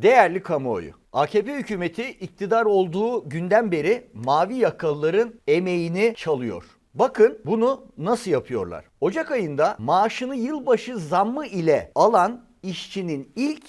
Değerli kamuoyu, AKP hükümeti iktidar olduğu günden beri mavi yakalıların emeğini çalıyor. Bakın bunu nasıl yapıyorlar. Ocak ayında maaşını yılbaşı zammı ile alan işçinin ilk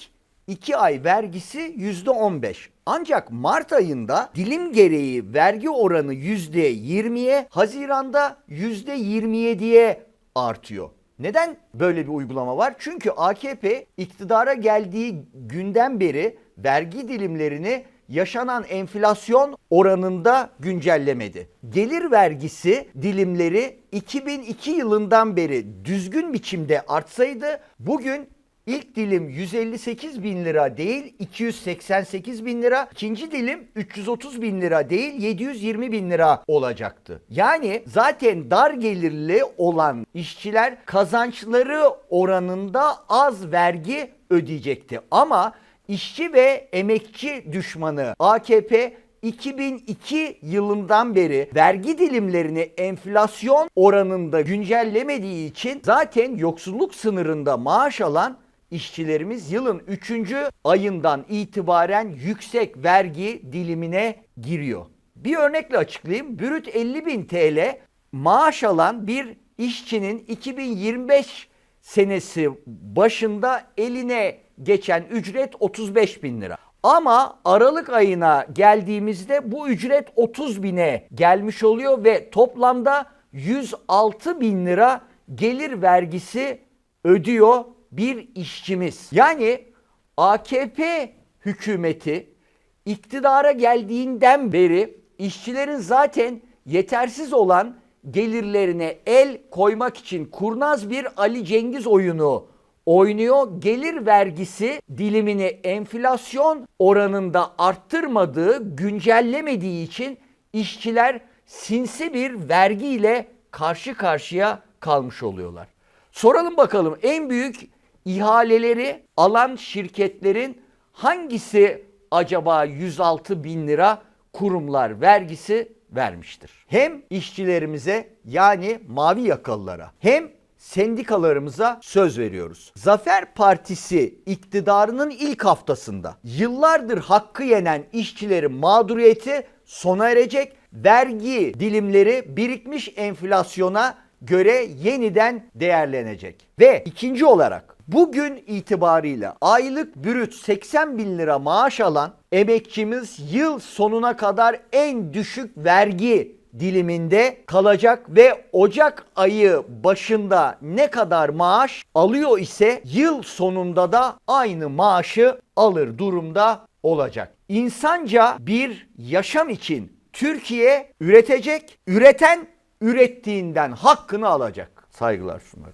2 ay vergisi %15. Ancak Mart ayında dilim gereği vergi oranı %20'ye, Haziran'da %27'ye artıyor. Neden böyle bir uygulama var? Çünkü AKP iktidara geldiği günden beri vergi dilimlerini yaşanan enflasyon oranında güncellemedi. Gelir vergisi dilimleri 2002 yılından beri düzgün biçimde artsaydı bugün İlk dilim 158 bin lira değil 288 bin lira. İkinci dilim 330 bin lira değil 720 bin lira olacaktı. Yani zaten dar gelirli olan işçiler kazançları oranında az vergi ödeyecekti. Ama işçi ve emekçi düşmanı AKP 2002 yılından beri vergi dilimlerini enflasyon oranında güncellemediği için zaten yoksulluk sınırında maaş alan işçilerimiz yılın 3. ayından itibaren yüksek vergi dilimine giriyor. Bir örnekle açıklayayım. Brüt 50 bin TL maaş alan bir işçinin 2025 senesi başında eline geçen ücret 35 bin lira. Ama Aralık ayına geldiğimizde bu ücret 30 bine gelmiş oluyor ve toplamda 106 bin lira gelir vergisi ödüyor bir işçimiz. Yani AKP hükümeti iktidara geldiğinden beri işçilerin zaten yetersiz olan gelirlerine el koymak için kurnaz bir Ali Cengiz oyunu oynuyor. Gelir vergisi dilimini enflasyon oranında arttırmadığı, güncellemediği için işçiler sinsi bir vergiyle karşı karşıya kalmış oluyorlar. Soralım bakalım en büyük ihaleleri alan şirketlerin hangisi acaba 106 bin lira kurumlar vergisi vermiştir? Hem işçilerimize yani mavi yakalılara hem sendikalarımıza söz veriyoruz. Zafer Partisi iktidarının ilk haftasında yıllardır hakkı yenen işçilerin mağduriyeti sona erecek. Vergi dilimleri birikmiş enflasyona göre yeniden değerlenecek. Ve ikinci olarak bugün itibarıyla aylık bürüt 80 bin lira maaş alan emekçimiz yıl sonuna kadar en düşük vergi diliminde kalacak ve Ocak ayı başında ne kadar maaş alıyor ise yıl sonunda da aynı maaşı alır durumda olacak. İnsanca bir yaşam için Türkiye üretecek, üreten ürettiğinden hakkını alacak. Saygılar sunarım.